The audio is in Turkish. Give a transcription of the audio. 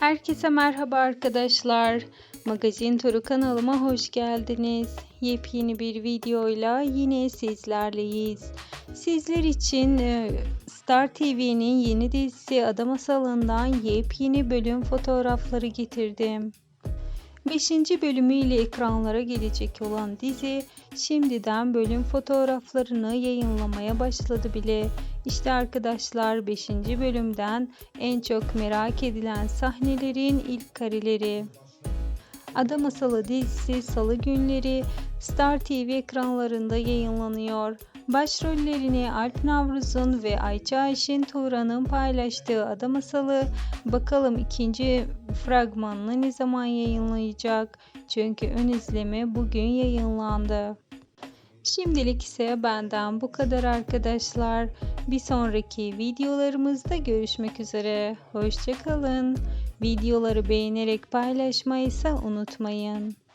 Herkese merhaba arkadaşlar. Magazin Turu kanalıma hoş geldiniz. Yepyeni bir videoyla yine sizlerleyiz. Sizler için e, Star TV'nin yeni dizisi Ada Masalı'ndan yepyeni bölüm fotoğrafları getirdim. 5. bölümüyle ekranlara gelecek olan dizi şimdiden bölüm fotoğraflarını yayınlamaya başladı bile. İşte arkadaşlar 5. bölümden en çok merak edilen sahnelerin ilk kareleri. Ada Masalı dizisi salı günleri Star TV ekranlarında yayınlanıyor. Başrollerini Alp Navruz'un ve Ayça Ayşin Tuğra'nın paylaştığı Ada Masalı bakalım ikinci fragmanını ne zaman yayınlayacak? Çünkü ön izleme bugün yayınlandı. Şimdilik ise benden bu kadar arkadaşlar. Bir sonraki videolarımızda görüşmek üzere. Hoşçakalın. Videoları beğenerek paylaşmayı ise unutmayın.